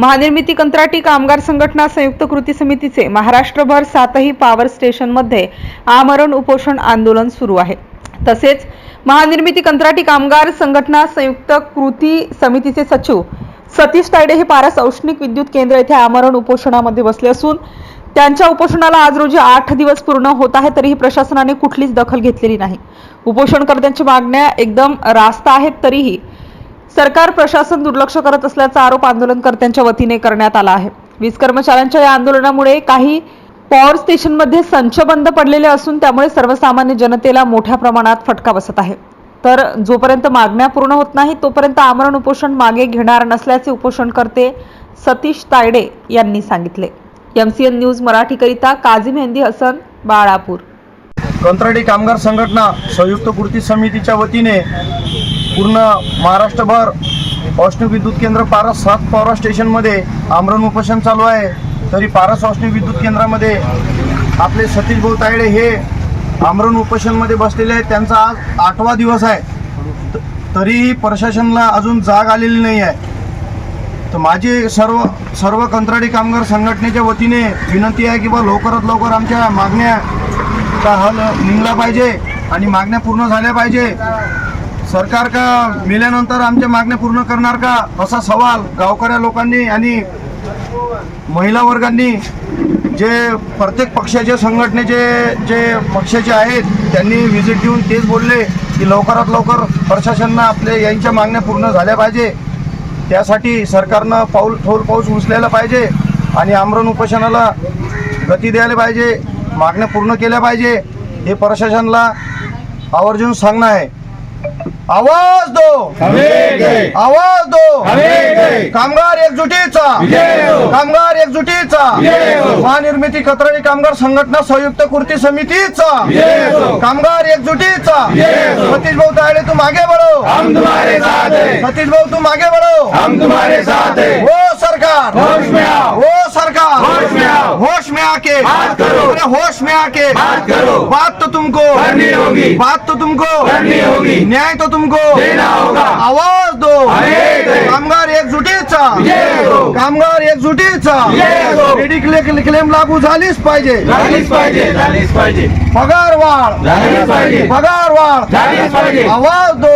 महानिर्मिती कंत्राटी कामगार संघटना संयुक्त कृती समितीचे महाराष्ट्रभर सातही पॉवर स्टेशनमध्ये आमरण उपोषण आंदोलन सुरू आहे. तसेच महानिर्मिती कंत्राटी कामगार संघटना संयुक्त कृती समितीचे सचिव सतीश तायडे हे पारस औष्णिक विद्युत केंद्र येथे आमरण उपोषणामध्ये बसले असून त्यांच्या उपोषणाला आज रोजी आठ दिवस पूर्ण होत आहे तरीही प्रशासनाने कुठलीच दखल घेतलेली नाही. उपोषणकर्त्यांच्या मागण्या एकदम रास्त आहेत तरीही सरकार प्रशासन दुर्लक्ष करत असल्याचा आरोप आंदोलनकर्त्यांच्या वतीने करण्यात आला आहे. वीज कर्मचाऱ्यांच्या या आंदोलनामुळे काही पॉवर स्टेशनमध्ये संच बंद पडलेले असून त्यामुळे सर्वसामान्य जनतेला मोठ्या प्रमाणात फटका बसत आहे. तर जोपर्यंत मागण्या पूर्ण होत नाही तोपर्यंत आमरण उपोषण मागे घेणार नसल्याचे उपोषणकर्ते सतीश तायडे यांनी सांगितले. एमसीएन न्यूज मराठीकरिता काझी मेहंदी हसन बाळापूर. कंत्राटी कामगार संघटना संयुक्त कृती समितीच्या वतीने पूर्ण महाराष्ट्रभर औष्णिक विद्युत केंद्र पारस सात पॉवर स्टेशनमध्ये आमरण उपोषण चालू आहे. तरी पारस औष्णिक विद्युत केंद्रामध्ये आपले सतीश भाऊ तायडे हे आमरण उपोषणमध्ये बसलेले आहेत. त्यांचा आज आठवा दिवस आहे. त- तरीही प्रशासनाला अजून जाग आलेली नाही आहे. तर माझी सर्व सर्व कंत्राटी कामगार संघटनेच्या वतीने विनंती आहे की बा लवकरात लवकर आमच्या मागण्या हल निघला पाहिजे आणि मागण्या पूर्ण झाल्या पाहिजे. सरकार का मिल्यानंतर आमच्या मागण्या पूर्ण करणार का? असा सवाल गावकऱ्या लोकांनी आणि महिला वर्गांनी जे प्रत्येक पक्षाचे संघटनेचे जे पक्षाचे आहेत त्यांनी व्हिजिट देऊन तेच बोलले की लवकरात लवकर प्रशासनानं आपले यांच्या मागण्या पूर्ण झाल्या पाहिजे. त्यासाठी सरकारनं पाऊल ठोल पाऊस उचलायला पाहिजे आणि आमरण उपोषणाला गती द्यायला पाहिजे मागण्या पूर्ण केल्या पाहिजे. हे प्रशासनाला आवर्जून सांगणं आहे. आवाज दो. आवाज दो. कामगार एकजुटीचा. कामगार एकजुटीचा. महानिर्मिती कत्राळी कामगार संघटना संयुक्त कृती समितीचा. कामगार एकजुटीचा. सतीश भाऊ तायडे तू मागे हैं. सतीश भाऊ तू मागे बढो हम तुम्हारे साथ हैं. सरकार. आके बात करो। अरे होश में आके बात करो। बात तो तुमको करनी होगी। बात तो तुमको करनी होगी। न्याय तो तुमको। देना होगा। आवाज दो। कामगार एकजुटीचा. कामगार एकजुटीचा. मेडिक्लेम क्लेम लागू झालीच पाहिजे। झालीच पाहिजे झालीच पाहिजे। पगार वाढ झालीच पाहिजे। पगार वाढ झालीच पाहिजे। आवाज दे.